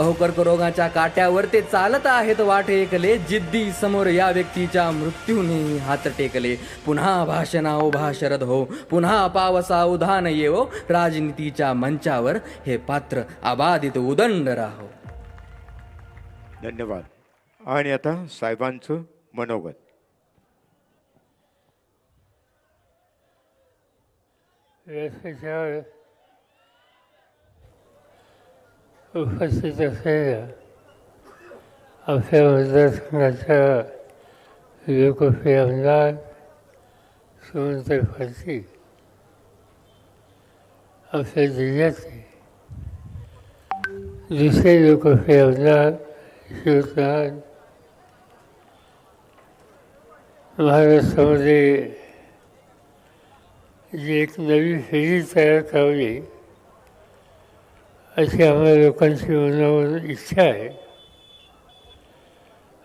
अहो कर्करोगाच्या काट्यावर ते चालत आहेत वाट एकले जिद्दी समोर या व्यक्तीच्या मृत्यूने हात टेकले. पुन्हा भाषणा उभा शरद हो. पुन्हा पावसा उधान येवो. राजनीतीच्या मंचावर हे पात्र अबाधित उदंड राहो. धन्यवाद. आणि आता साहेबांचं मनोगत. उपस्थित असलेल्या आमच्या मतदारसंघाच्या लोकप्रिय आमदार सुमंत पाटील आमच्या जिल्ह्याचे दुसरे लोकप्रिय आमदार शिवनाथ महाराष्ट्रामध्ये जी एक नवी फेरी तयार करावी अशी आम्हा लोकांची मनावर इच्छा आहे.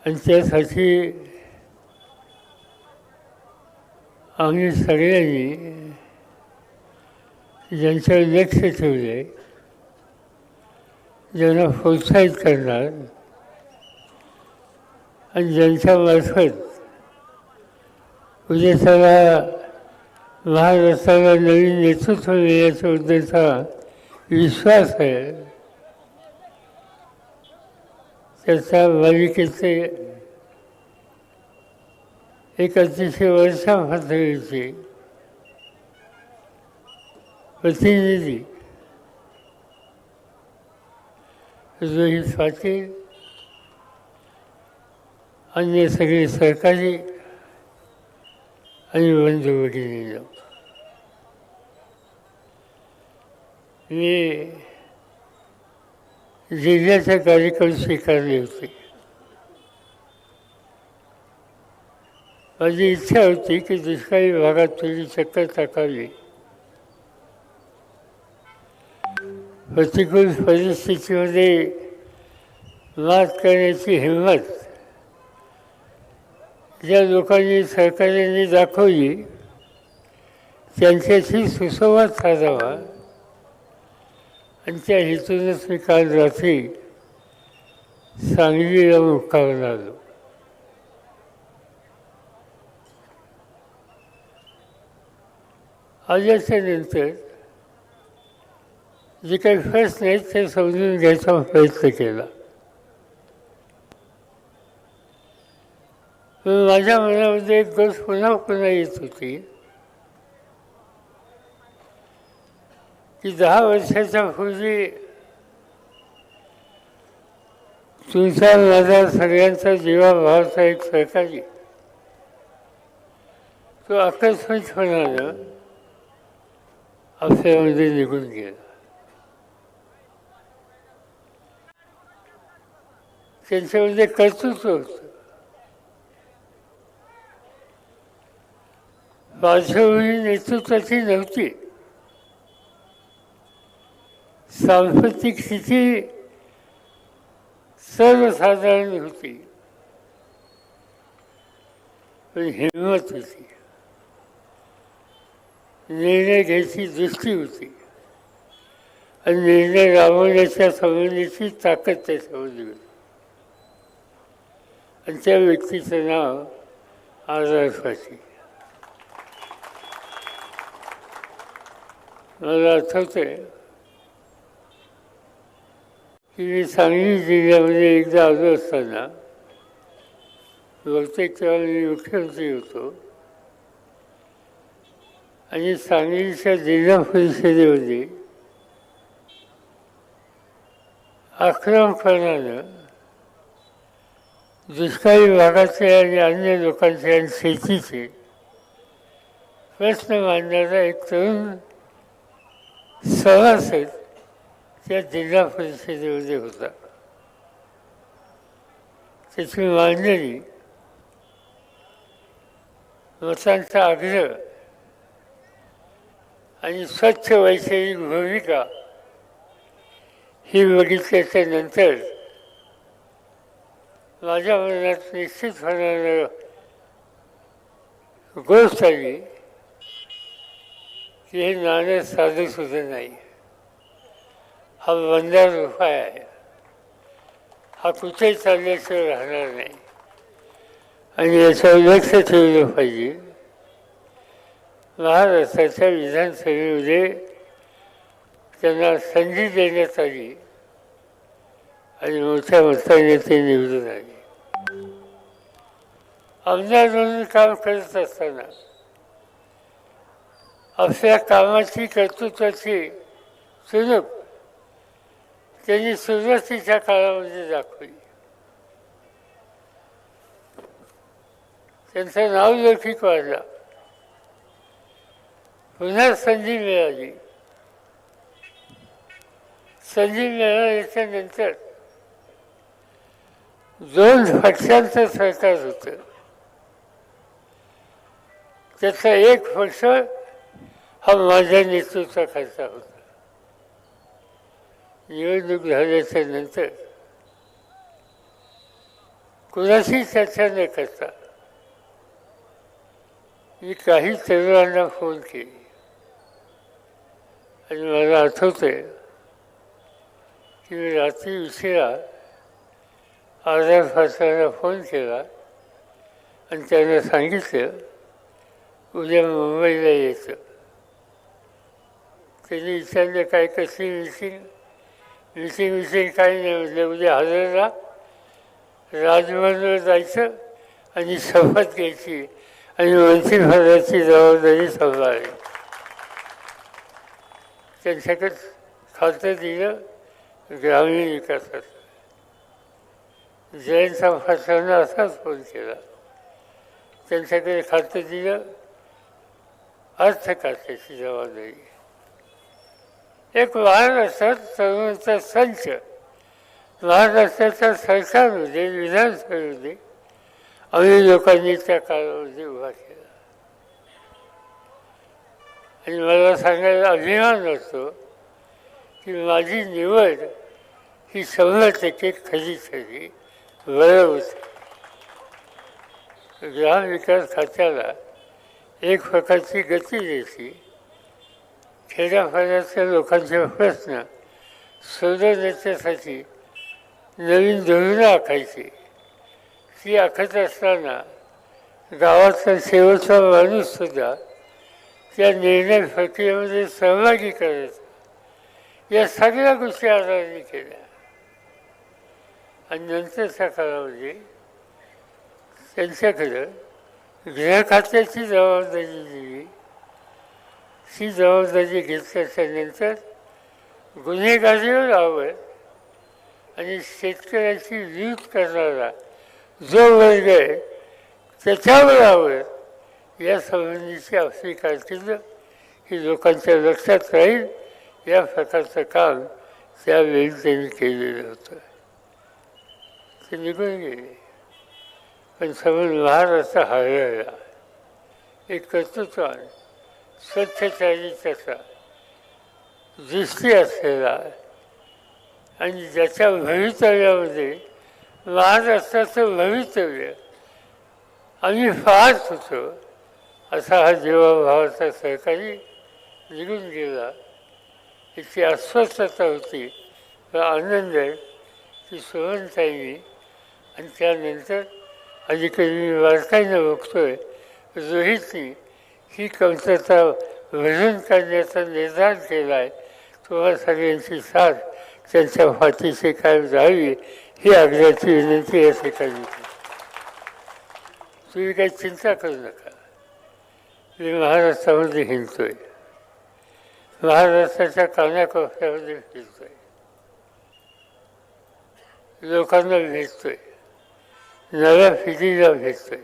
आणि त्यासाठी आम्ही सगळ्यांनी ज्यांच्यावर लक्ष ठेवले ज्यांना प्रोत्साहित करणार आणि ज्यांच्यामार्फत उद्या सगळा महाराष्ट्राला नवीन नेतृत्व देण्याच्या उद्देशा विश्वास आहे त्याचा मालिकेचे एक अतिशय वर्षा पातळीचे प्रतिनिधी रोहित पाटील अन्य सगळे सरकारी आणि बंधू मी जिल्ह्याचा कार्यक्रम स्वीकारले होते. माझी इच्छा होती की दुष्काळी भागात थोडी चक्कर टाकावी. प्रतिकूल परिस्थितीमध्ये मात करण्याची हिंमत ज्या लोकांनी सरकारने दाखवली त्यांच्याशी सुसंवाद साधावा. आणि त्या हेतूनच मी काल रात्री सांगलीला मुक्कामून आलो. आल्याच्यानंतर जे काही प्रश्न नाहीत ते समजून घ्यायचा प्रयत्न केला. माझ्या मनामध्ये एक गोष्ट पुन्हा पुन्हा येत होती. की दहा वर्षाच्या पूर्वी तुमचा माझा सगळ्यांचा जीवाभावाचा एक सहकारी तो आकस्मिकपणानं आपल्यामध्ये निघून गेला. त्यांच्यामध्ये कर्तृत्व होतं. पार्श्वभूमी नेतृत्वाची नव्हती. सांस्कृतिक स्थिती सर्वसाधारण होती. पण हिंमत होती. निर्णय घ्यायची दृष्टी होती. आणि निर्णय राबवण्याच्या संबंधीची ताकद त्याच्यामध्ये होती. आणि त्या व्यक्तीचं नाव आदर्श पाटील मला आहे की सांगली जिल्ह्यामध्ये एकदा आलो असताना बहुतेक तेव्हा मी मुख्यमंत्री होतो. आणि सांगलीच्या जिल्हा परिषदेमध्ये आक्रमकपणानं दुष्काळी भागाचे आणि अन्य लोकांचे आणि शेतीचे प्रश्न मांडणारा एक तरुण सभासद त्या जिल्हा परिषदेमध्ये होता. त्याची मांडणी मतांचा आग्रह आणि स्वच्छ वैचारिक भूमिका ही बघितल्याच्या नंतर माझ्या मनात निश्चित होणारं गोष्ट आली की हे नाणं साधं सुद्धा नाही. हा बंदार उपाय आहे. हा कुठे चालल्याशिवाय राहणार नाही. आणि याच्यावर लक्ष ठेवलं पाहिजे. महाराष्ट्राच्या विधानसभेमध्ये त्यांना संधी देण्यात आली आणि मोठ्या मताने ते निवडून आले. आमदार म्हणून काम करत असताना आपल्या कामाची कर्तृत्वाची सुलभ त्यांनी सुरुवातीच्या काळामध्ये दाखवली. नाव लेखिक वाढला पुन्हा संधी मिळाली. संधी मिळाल्याच्या नंतर दोन पक्षांचं सरकार होतं. त्याचा एक पक्ष हा माझ्या नेतृत्वाखालचा होता. निवडणूक झाल्याच्यानंतर कुणाशी चर्चा न करता? मी काही तरुणांना फोन केले. आणि मला आठवतंय की मी रात्री उशिरा आजार फासाला फोन केला आणि त्यांना सांगितलं उद्या मुंबईला यायचं. त्यांनी विचारलं काय कसली मिटिंग विषयी काही नाही म्हटलं उद्या हजरला. राजभवनवर जायचं आणि शपथ घ्यायची. आणि मंत्रिपदाची जबाबदारी सांभाळली त्यांच्याकडे खातं दिलं ग्रामीण विकासात जयंत फासांना असाच फोन केला. त्यांच्याकडे खातं दिलं अर्थ खात्याची जबाबदारी. एक महाराष्ट्रात तरुणांचा संच. महाराष्ट्राच्या सरकारमध्ये विधानसभेमध्ये आम्ही लोकांनी त्या काळामध्ये उभा केला. आणि मला सांगायला अभिमान वाटतो की माझी निवड ही शंभर टक्के खरी ठरली बरं होतं ग्रामविकास खात्याला एक प्रकारची गती द्यायची खेड्यापाड्यातल्या लोकांचे प्रश्न सोडवण्याच्यासाठी नवीन धोरणं आखायची. ती आखत असताना गावाचा शेवटचा माणूससुद्धा त्या निर्णय प्रक्रियेमध्ये सहभागी करायचा या सगळ्या गोष्टी आधाराने केल्या. आणि नंतरच्या काळामध्ये त्यांच्याकडं गृह खात्याची जबाबदारी दिली. ही जबाबदारी घेतल्याच्या नंतर गुन्हेगारीवर आवड आणि शेतकऱ्याची वीज करणारा जो वर्ग आहे त्याच्यावर आवड या संबंधीची आपली कारकीर्द ही लोकांच्या लक्षात राहील. या प्रकारचं काम त्यावेळी त्यांनी केलेलं होतं. ते निघून गेले. पण समज महाराष्ट्र हरवला एक कर्तृत्वान स्वच्छचारित्याचा दृष्टी असलेला आणि ज्याच्या भवितव्यामध्ये महाराष्ट्राचं भवितव्य आम्ही पाहत होतो असा हा जीवाभावाचा सहकारी निघून गेला. याची अस्वस्थता होती व आनंद ती की आणि त्यानंतर अलीकडे मी बारकाईनं बघतोय रोहितनी ही कमतरता वजन करण्याचा निर्धार केला आहे. तुम्हा सगळ्यांची साथ त्यांच्या फाटीशी कायम जावी ही आग्रहाची विनंती या ठिकाणी तुम्ही काही चिंता करू नका. मी महाराष्ट्रामध्ये हिंडतोय. महाराष्ट्राच्या कानाकोपऱ्यामध्ये फिरतोय लोकांना भेटतोय. नव्या पिढीला भेटतोय.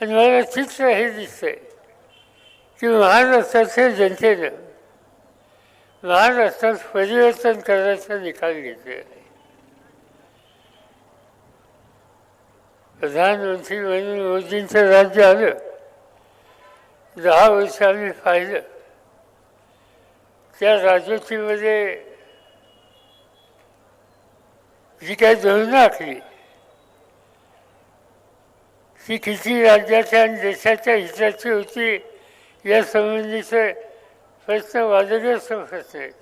आणि मला चित्र हे दिसतंय की महाराष्ट्राच्या जनतेनं महाराष्ट्रात परिवर्तन करायचा निकाल घेतलेला आहे. प्रधानमंत्री म्हणून मोदींचं राज्य आलं दहा वर्ष आम्ही पाहिलं. त्या राजवटीमध्ये जी काही धोरणं आखली ती किती राज्याच्या आणि देशाच्या हिताची होती या संबंधीचे प्रश्न वादग्रस्त प्रश्न आहेत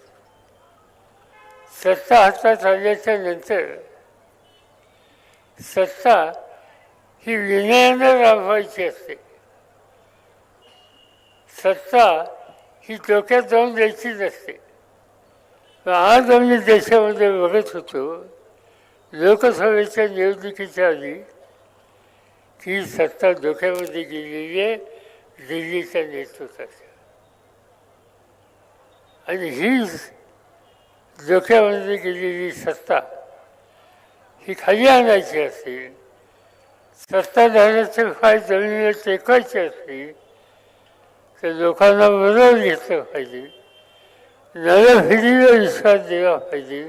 सत्ता हातात आल्याच्यानंतर सत्ता ही विनयानं राबवायची असते. सत्ता ही डोक्यात जाऊन द्यायची असते आज आम्ही देशामध्ये बघत होतो लोकसभेच्या निवडणुकीच्या आधी ही सत्ता डोक्यामध्ये गेलेली आहे दिल्लीच्या नेतृत्वाच्या आणि ही डोक्यामध्ये गेलेली सत्ता ही खाली आणायची असेल सत्ताधाऱ्याचे फाय जमिनीला टेकायचे असतील तर लोकांना बरोबर घेतलं पाहिजे नव्या विश्वास दिला पाहिजे.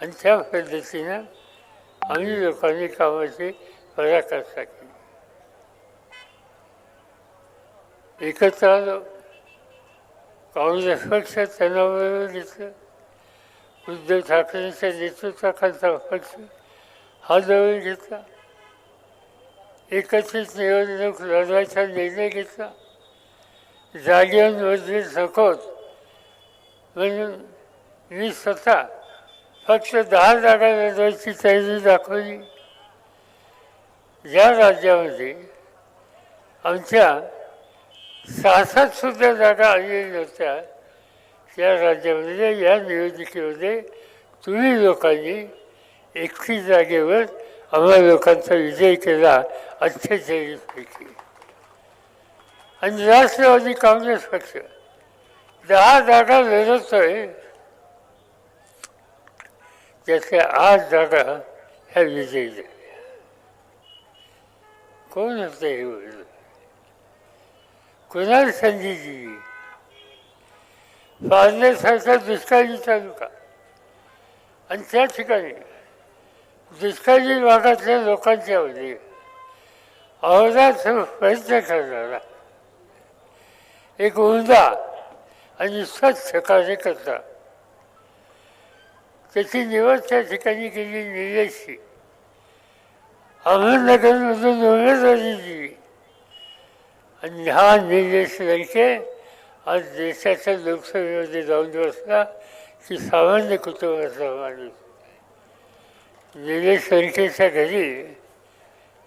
आणि त्या पद्धतीनं आम्ही लोकांनी कामाची करा केली एकत्र आलो काँग्रेस पक्ष त्यांना घेतलं उद्धव ठाकरेंच्या नेतृत्वाखालचा पक्ष हा जवळ घेतला. एकत्रित निवडणूक लढवायचा निर्णय घेतला. जागेवर सखोत म्हणून मी स्वतः फक्त दहा जागा लढवायची तयारी दाखवली. या राज्यामध्ये आमच्या सात सुद्धा जागा आलेल्या नव्हत्या. त्या राज्यामध्ये या निवडणुकीमध्ये तुम्ही लोकांनी एकतीस जागेवर आम्हा लोकांचा विजय केला अठ्ठेचाळीसपैकी आणि राष्ट्रवादी काँग्रेस पक्ष दहा जागा लढतोय त्यातल्या आठ जागा ह्या विजयी झाल्या. कोण होतं हे बोललं कुणाल संधीजी दिली पारनेरसारखा दुष्काळी तालुका. आणि त्या ठिकाणी दुष्काळी भागातल्या लोकांच्या मध्ये अहोरात प्रयत्न करणारा. एक उमदा आणि स्वच्छ कार्यकर्ता. त्याची निवड त्या ठिकाणी केली निलेशची अहमदनगरमधून उमेदवारी दिली आणि हा निलेश आज देशाच्या लोकसभेमध्ये जाऊन बसला की सामान्य कुटुंबाचा माणूस. निलेश संख्येच्या घरी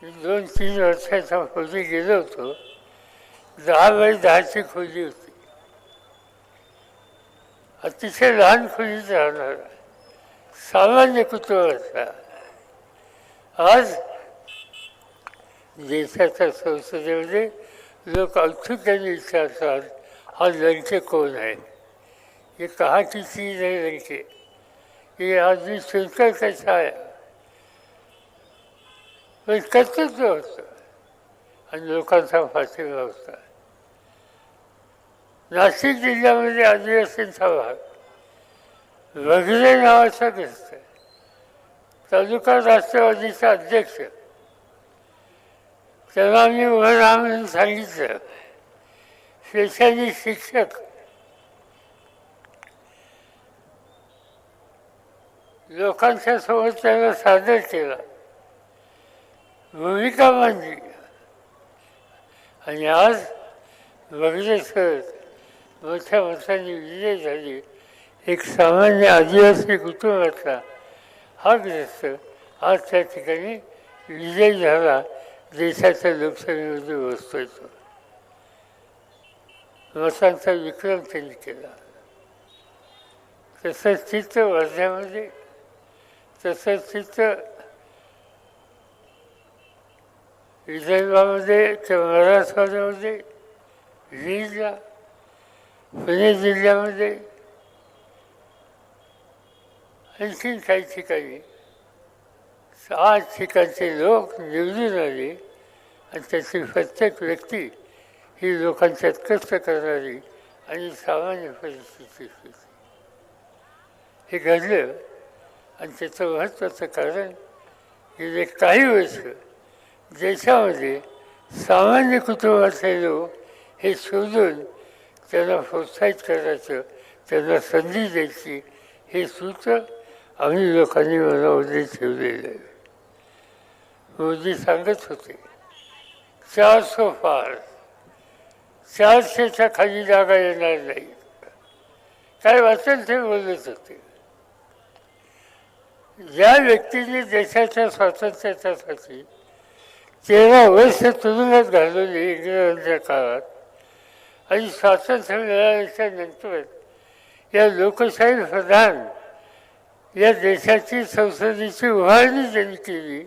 मी दोन तीन वर्षाच्या खोली गेलो होतो. दहा बाय दहाची खोली होती. अतिशय लहान खोलीत राहणार सामान्य कुटुंबाचा. आज देशाच्या संसदेमध्ये लोक औत्सुक्याने विचारतात हा लंके कोण आहे? हे कहाँ चीज़ आहे लंके हे आदमी सुनकर कसा आहे? पण कर्तव्य होतं आणि लोकांचा पाठिंबा होता नाशिक जिल्ह्यामध्ये आदिवासींचा भाग वगैरे नावाचा ग्रस्त तालुका राष्ट्रवादीचा अध्यक्ष. तेव्हा मी उभं राहा सांगितलं. शेषाजी शिक्षक. लोकांच्या सोबत त्याला सादर केला. भूमिका मांडली. आणि आज बघितलं मोठ्या मतांनी विजय झाली. एक सामान्य आदिवासी कुटुंबातला हा ग्रस्त आज त्या ठिकाणी विजय झाला. देशाच्या लोकशाहीमध्ये बसतोय तो विक्रम त्यांनी केला. तसंच चित्र वर्ध्यामध्ये तसंच चित्र विदर्भामध्ये किंवा मराठवाड्यामध्ये बीडला पुणे जिल्ह्यामध्ये आणखीन काही ठिकाणी आठ ठिकाणचे लोक निवडून आले आणि त्याची प्रत्येक व्यक्ती ही लोकांच्यात कष्ट करणारी आणि सामान्य परिस्थिती होती. हे घडलं आणि त्याचं महत्त्वाचं कारण गेले काही वर्ष देशामध्ये सामान्य कुटुंबातले लोक हे शोधून त्यांना प्रोत्साहित करायचं त्यांना संधी द्यायची हे सूत्र आम्ही लोकांनी मनामध्ये ठेवलेलं आहे. मोदी सांगत होते चारशे फार चारशेच्या खाली जागा येणार नाही. काय वाचेल ते बोलत होते. ज्या व्यक्तीने देशाच्या स्वातंत्र्यासाठी तेरा वर्ष तुरुंगात घालवली इंग्रजांच्या काळात आणि स्वातंत्र्य मिळाल्याच्या नंतर या लोकशाही प्रधान या देशाची संसदेची उभारणी ज्यांनी केली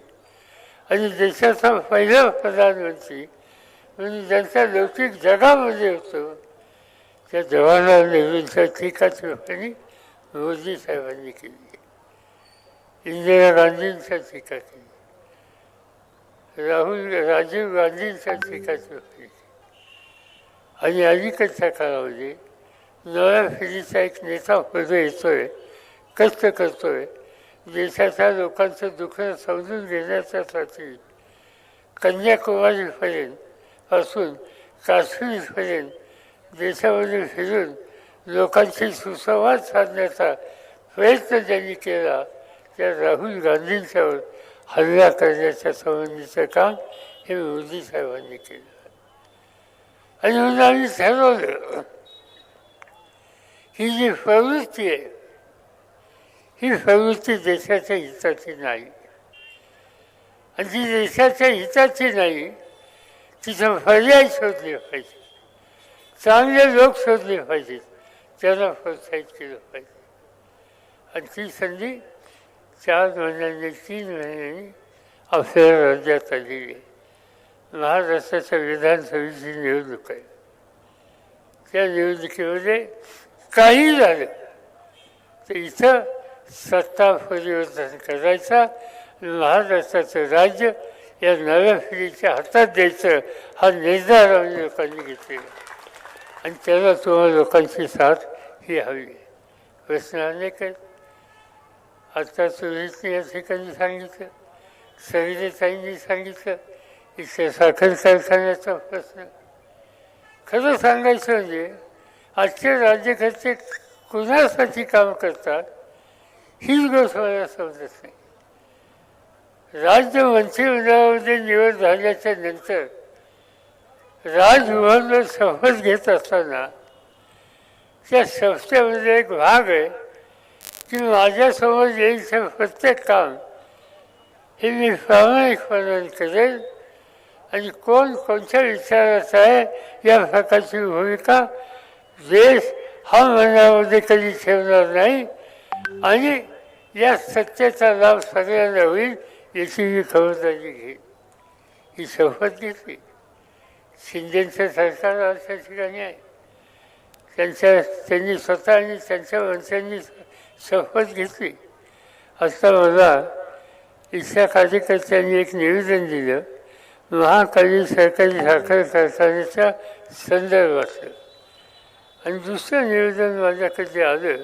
आणि देशाचा पहिला प्रधानमंत्री म्हणून ज्यांचा लौकिक जगामध्ये होतो त्या जवाहरलाल नेहरूंच्या टीका टिप्पणी मोदी साहेबांनी केली. इंदिरा गांधींच्या टीका केली. राहुल राजीव गांधींच्या टीका टिप्पणी आणि अलीकडच्या काळामध्ये नव्या फेरीचा एक नेता पुढे येतोय कष्ट करतोय देशाच्या लोकांचं दुःख समजून घेण्याच्यासाठी कन्याकुमारीपर्यंत असून काश्मीरपर्यंत देशामध्ये फिरून लोकांशी सुसंवाद साधण्याचा प्रयत्न ज्यांनी केला त्या राहुल गांधींच्यावर हल्ला करण्याच्या संबंधीचं काम हे मोदी साहेबांनी केलं. आणि म्हणून आम्ही ठरवलं ही जी प्रवृत्ती आहे ही प्रवृत्ती देशाच्या हिताची नाही. आणि जी देशाच्या हिताची नाही तिथं पर्याय शोधले पाहिजे. चांगले लोक शोधले पाहिजेत त्यांना प्रोत्साहित केलं पाहिजे. आणि ती संधी चार महिन्यांनी तीन महिन्यांनी आपल्या राज्यात आलेली आहे. महाराष्ट्राच्या विधानसभेची निवडणूक आहे. त्या निवडणुकीमध्ये काही झालं तर इथं सत्ता परिवर्तन करायचा. महाराष्ट्राचं राज्य या नव्या पिढीच्या हातात द्यायचं हा निर्धार आम्ही लोकांनी घेतलेला आणि त्याला तुम्हाला लोकांची साथ ही हवी प्रश्न अनेक आहेत आता सुरेशने या ठिकाणी सांगितलं. सविताईंनी सांगितलं. इथल्या साखर कारखान्याचा प्रश्न. खरं सांगायचं म्हणजे आजचे राज्यकर्ते कुणासाठी काम करतात? हीच गोष्ट मला समजत नाही राज्य मंत्रिमंडळामध्ये निवड झाल्याच्यानंतर राजभवनवर शपथ घेत असताना त्या संस्थेमध्ये एक भाग आहे की माझ्यासमोर येईल ते प्रत्येक काम हे मी प्रामाणिकपणाने करेल आणि कोण कोणत्या विचाराचा आहे या प्रकारची भूमिका देश हा मनामध्ये कधी ठेवणार नाही आणि या सत्तेचा लाभ सगळ्यांना होईल याची मी खबरदारी घे ही शपथ घेतली. शिंदेचं सरकार अशा ठिकाणी आहे. त्यांच्या त्यांनी स्वतः आणि त्यांच्या मंत्र्यांनी शपथ घेतली. आता मला इथल्या कार्यकर्त्यांनी एक निवेदन दिलं. महाकाली सरकारी साखर कारखान्याच्या संदर्भातलं. आणि दुसरं निवेदन माझ्याकडे आलं.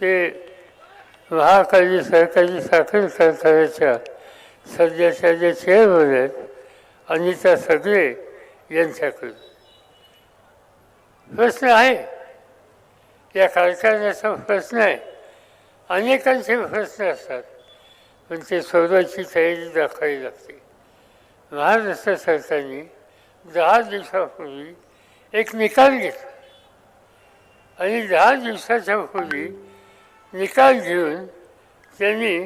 ते महाकाली सहकारी साखर कारखान्याच्या सध्याच्या ज्या चेअरमन आहेत अनिता सगळे यांच्याकडून. प्रश्न आहे. या कारखान्याचा प्रश्न आहे. अनेकांचे प्रश्न असतात. पण ते सोडवायची तयारी दाखवावी लागते. महाराष्ट्र सरकारने दहा दिवसापूर्वी एक निकाल घेतला. आणि दहा दिवसाच्या पूर्वी निकाल घेऊन त्यांनी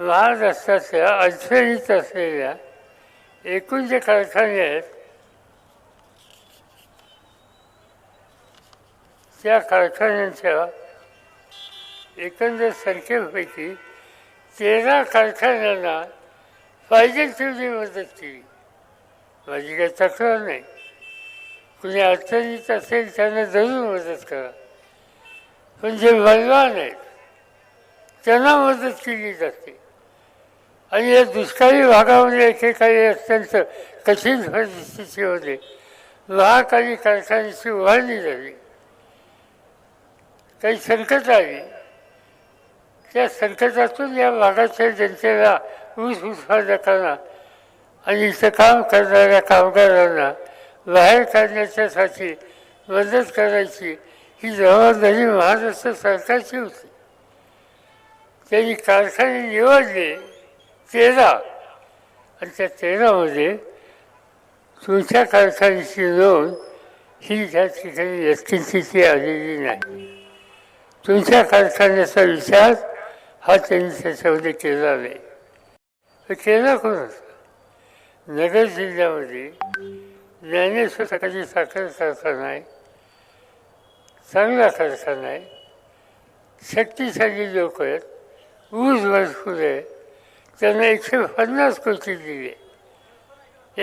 महाराष्ट्रातल्या अडचणीत असलेल्या एकूण जे कारखाने आहेत त्या कारखान्यांच्या एकंदर संख्येपैकी तेरा कारखान्यांना पाहिजे तेवढी मदत केली. माझी काही तक्रार नाही. कुणी अडचणीत असेल त्यांना जरूर मदत करा. पण जे बलवान आहेत त्यांना मदत केली जाते. आणि या दुष्काळी भागामध्ये एकेकाळी अत्यंत कठीण परिस्थितीमध्ये महाकाली कारखान्याची उभारणी झाली. काही संकट आली. त्या संकटातून या भागाच्या जनतेला ऊस उत्पादकांना आणि इथं काम करणाऱ्या कामगारांना बाहेर काढण्याच्यासाठी मदत करायची ही जबाबदारी महाराष्ट्र सरकारची होती. त्यांनी कारखाने निवडले तेरा. आणि त्या तेरामध्ये तुमच्या कारखान्याची नोंद ही त्या ठिकाणी व्यक्तिस्थिती आलेली नाही. तुमच्या कारखान्याचा विचार हा त्यांनी त्याच्यामध्ये केला नाही. तर केला कोण होता नगर जिल्ह्यामध्ये ज्ञानेश्वर सकाळची साखर कारखाना आहे. चांगला कारखाना आहे शक्तिशाली लोक आहेत. ऊस भरपूर आहे. त्यांना एकशे पन्नास कोटी दिले.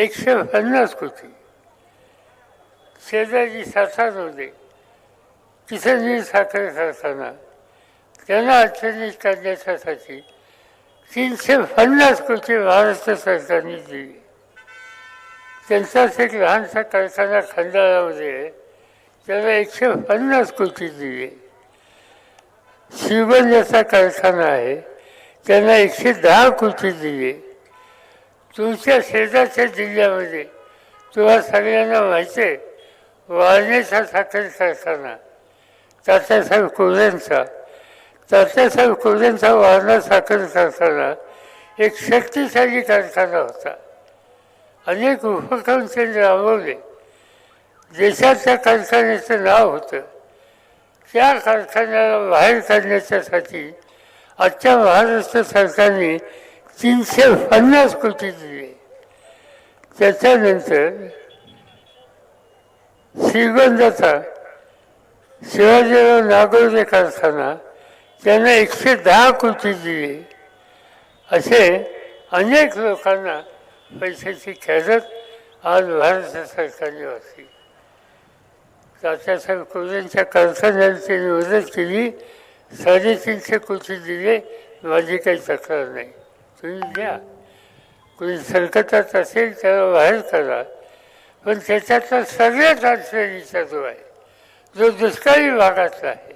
एकशे पन्नास कोटी. शेजारी सातारमध्ये किसनजी साखर कारखाना त्यांना अडचणीत काढण्यासाठी तीनशे पन्नास कोटी महाराष्ट्र सरकारने दिली. त्यांचाच एक लहानसा कारखाना खंडाळामध्ये आहे. त्याला एकशे पन्नास कोटी दिले. श्रीगंजाचा कारखाना आहे. त्यांना एकशे दहा कोटी दिले. तुमच्या शेजारच्या जिल्ह्यामध्ये तुम्हा सगळ्यांना माहिती आहे वारणेचा साखर कारखाना तात्यासाहेब कोल्यांचा तात्यासाहेब कोल्यांचा वारणा साखर कारखाना एक शक्तिशाली कारखाना होता. अनेक उपक्रम त्यांनी राबवले. देशाच्या कारखान्याचं नाव होतं. त्या कारखान्याला बाहेर काढण्याच्यासाठी आजच्या महाराष्ट्र सरकारने तीनशे पन्नास कोटी दिले. त्याच्यानंतर श्रीगंधाचा शिवाजीराव नागोदे कारखाना त्यांना एकशे दहा कोटी दिले. असे अनेक लोकांना पैशाची खेळत आज भारत सरकारने वाचली. तात्यासाहेब कोल्यांच्या कारखान्याला त्यांनी मदत केली. साडेतीनशे कोटी दिले माझी काही तक्रार नाही. तुम्ही द्या कोणी संकटात असेल त्याला बाहेर करा. पण त्याच्यातला सगळ्यात अडचणीचा जो आहे जो दुष्काळी भागातला आहे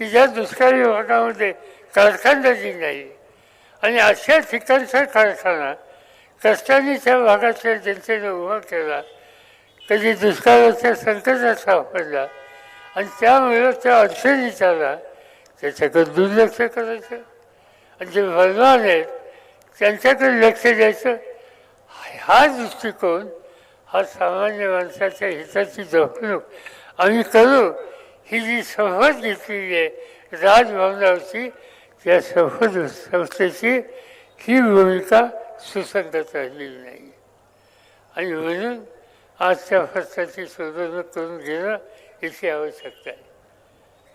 की ज्या दुष्काळी भागामध्ये कारखानदारी नाही आणि अशा ठिकाणचा कारखाना कष्टाने त्या भागातल्या जनतेने उभा केला कधी दुष्काळाच्या संकटाचा सापडला आणि त्यामुळे त्या अडचणीत आला त्याच्याकडे दुर्लक्ष करायचं. आणि जे बलवान आहेत त्यांच्याकडे लक्ष द्यायचं. हा दृष्टिकोन हा सामान्य माणसाच्या हिताची जपणूक आम्ही करू. ही जी शपथ घेतलेली आहे राजभवनावरची त्या शपथ संस्थेची ही भूमिका सुसंगत राहिलेली नाही. आणि म्हणून आजच्या फरसाची शोधणूक करून घेणं याची आवश्यकता आहे.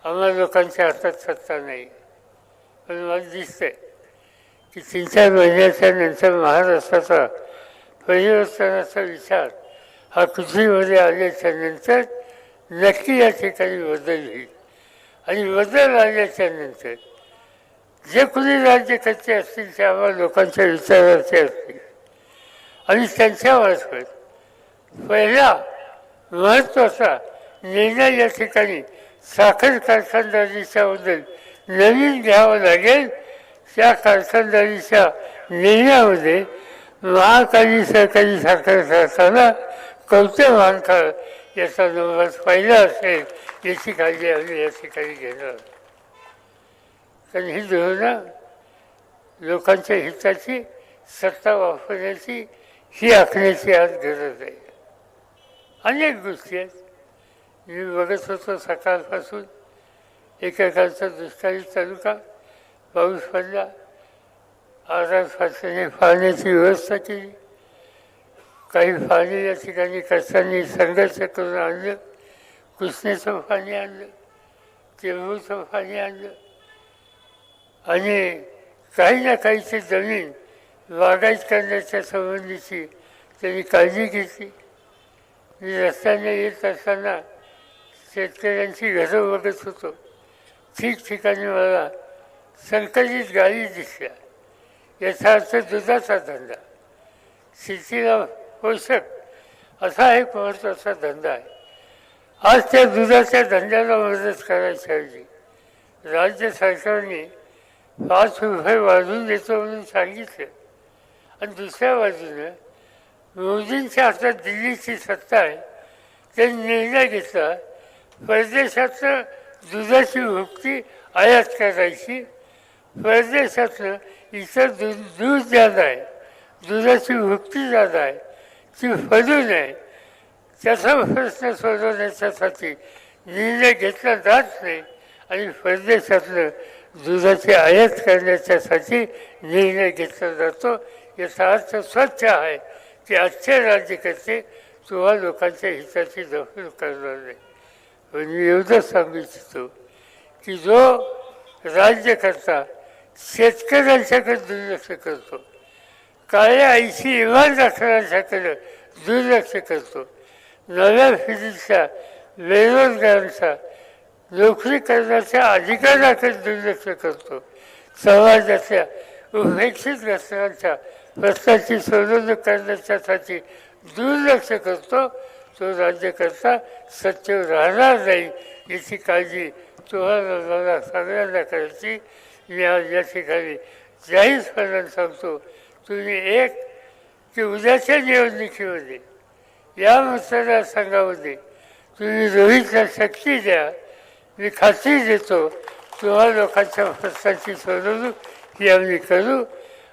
आम्हाला लोकांच्या हातात सत्ता नाही. पण मला दिसतंय की तीन चार महिन्याच्या नंतर महाराष्ट्राचा परिवर्तनाचा विचार हा पृथ्वीमध्ये आल्याच्यानंतर नक्की या ठिकाणी बदल होईल. आणि बदल आल्याच्यानंतर जे कुणी राज्य कच्चे असतील ते आम्हाला लोकांच्या विचाराचे असतील. आणि त्यांच्यामार्फत पहिला महत्त्वाचा निर्णय या ठिकाणी साखर कारखानदारीच्या बद्दल नवीन घ्यावं लागेल त्या कारखानदारीच्या निर्णयामध्ये महाकाली सरकारी साखर कारखाना कवते मानकर याचा नंबर पहिला असेल याची काळजी आम्ही या ठिकाणी घेणार आहोत. कारण ही धोरणं लोकांच्या हिताची सत्ता वापरण्याची ही आखण्याची आज गरज आहे अनेक गोष्टी आहेत. मी बघत होतो सकाळपासून. एकेकाळचा दुष्काळी तालुका पाऊस पडला. आरास फासने व्यवस्था केली. काही पाणी या ठिकाणी कष्टांनी संघर्ष करून आणलं. कृष्णेचं पाणी आणलं. तेंबूचं पाणी आणलं. आणि काही ना काहीची जमीन बागायत करण्याच्या संबंधीची त्यांनी काळजी घेतली. रस्त्याने येत असताना शेतकऱ्यांची घरं बघत होतो. ठिकठिकाणी मला संकलित गाडी दिसल्या. याचा अर्थ दुधाचा धंदा. शेतीला पोषक असा एक महत्त्वाचा धंदा आहे. आज त्या दुधाच्या धंद्याला मदत करायची ऐवजी राज्य सरकारने पाच रुपये वाढवून देतो म्हणून सांगितलं. आणि दुसऱ्या बाजूनं मोदींच्या हातात दिल्लीची सत्ता आहे त्यांनी निर्णय घेतला. परदेशातलं दुधाची भुकटी आयात करायची. परदेशातलं इतर दूध दूध ज्यादा आहे दुधाची भुकटी ज्यादा आहे ती फडू नये त्याचा प्रश्न सोडवण्याच्यासाठी निर्णय घेतला जात नाही आणि परदेशातलं दुधाची आयात करण्याच्यासाठी निर्णय घेतला जातो. याचा अर्थ स्वच्छ आहे. की आजचे राज्यकर्ते किंवा लोकांच्या हिताची दखल करणार. नाही पण मी एवढंच सांगू इच्छितो की जो राज्यकर्ता शेतकऱ्यांच्याकडे दुर्लक्ष करतो. काळ्या ऐशी इमान राखण्याच्याकडे दुर्लक्ष करतो. नव्या फिरीच्या बेरोजगारांचा नोकरी करण्याच्या अधिकाराकडे दुर्लक्ष करतो. समाजाच्या उपेक्षित घटनांच्या प्रश्नाची सोडवणूक करण्याच्यासाठी दुर्लक्ष करतो. तो राज्यकर्ता सत्य राहणार नाही याची काळजी तुम्हाला मला सगळ्यांना करायची. मी आज या ठिकाणी जाहीरपणाने सांगतो. तुम्ही एक की उद्याच्या निवडणुकीमध्ये या मतदारसंघामध्ये तुम्ही रोहितला शक्ती द्या. मी खात्री देतो तुम्हा लोकांच्या प्रश्नाची सोडवणूक ही आम्ही करू.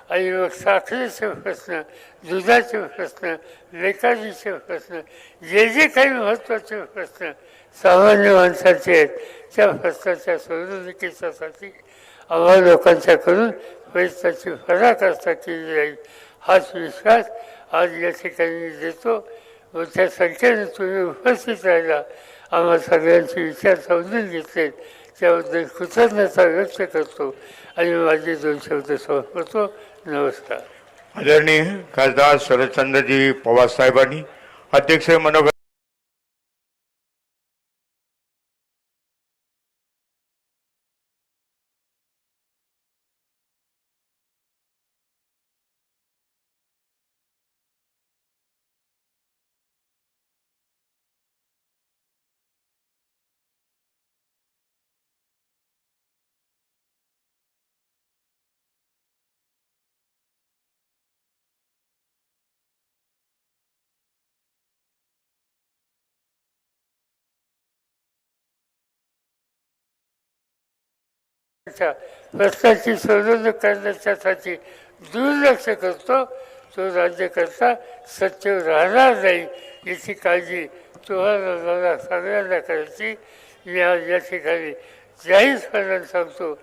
आणि मग साखरेचे प्रश्न दुधाचे प्रश्न बेकारीचे प्रश्न जे जे काही महत्त्वाचे प्रश्न सामान्य माणसाचे आहेत त्या प्रश्नाच्या सोडवणुकीसाठी आम्हा लोकांच्याकडून प्रयत्नाची पराकाष्ठा केली जाईल हाच विश्वास आज या ठिकाणी देतो. मोठ्या संख्येने तुम्ही उपस्थित राहिला. आम्हा सगळ्यांचे विचार समजून घेतले. त्याबद्दल कृतज्ञता व्यक्त करतो. आणि माझे दोन शब्द समर्पतो नमस्कार. आदरणीय खासदार शरदचंद्रजी पवार साहेबांनी अध्यक्ष मनोगत च्या रस्त्याची सोडवणूक करण्याच्यासाठी दुर्लक्ष करतो तो राज्यकर्ता सच्चव राहणार नाही याची काळजी तुम्हाला सगळ्यांना करायची. मी आज या ठिकाणी जाहीरपणाने सांगतो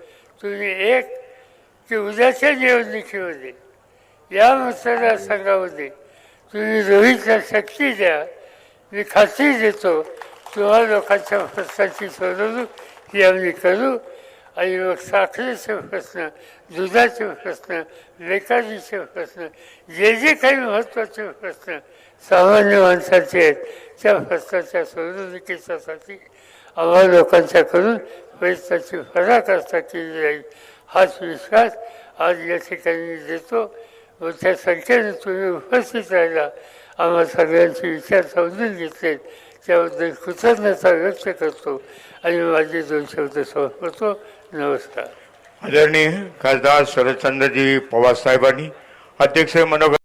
तुम्ही एक की उद्याच्या निवडणुकीमध्ये या मतदारसंघामध्ये तुम्ही रोहितला शक्ती द्या मी खात्री देतो तुम्हा लोकांच्या प्रश्नाची सोडवणूक ही आम्ही करू. आणि मग साखरेचे प्रश्न दुधाचे प्रश्न बेकारीचे प्रश्न जे जे काही महत्त्वाचे प्रश्न सामान्य माणसाचे आहेत. त्या प्रश्नाच्या सोडवणुकीसाठी आम्हा लोकांच्याकडून प्रयत्नाची पराकाष्ठा केली जाईल हाच विश्वास आज या ठिकाणी देतो. मोठ्या संख्येने तुम्ही उपस्थित राहिला. आम्हा सगळ्यांचे विचार समजून घेतले. त्याबद्दल कृतज्ञता व्यक्त करतो. आणि माझे दोन शब्द समर्पतो नमस्कार. आदरणीय खासदार शरदचंद्रजी पवार साहेबांनी अध्यक्ष मनोहर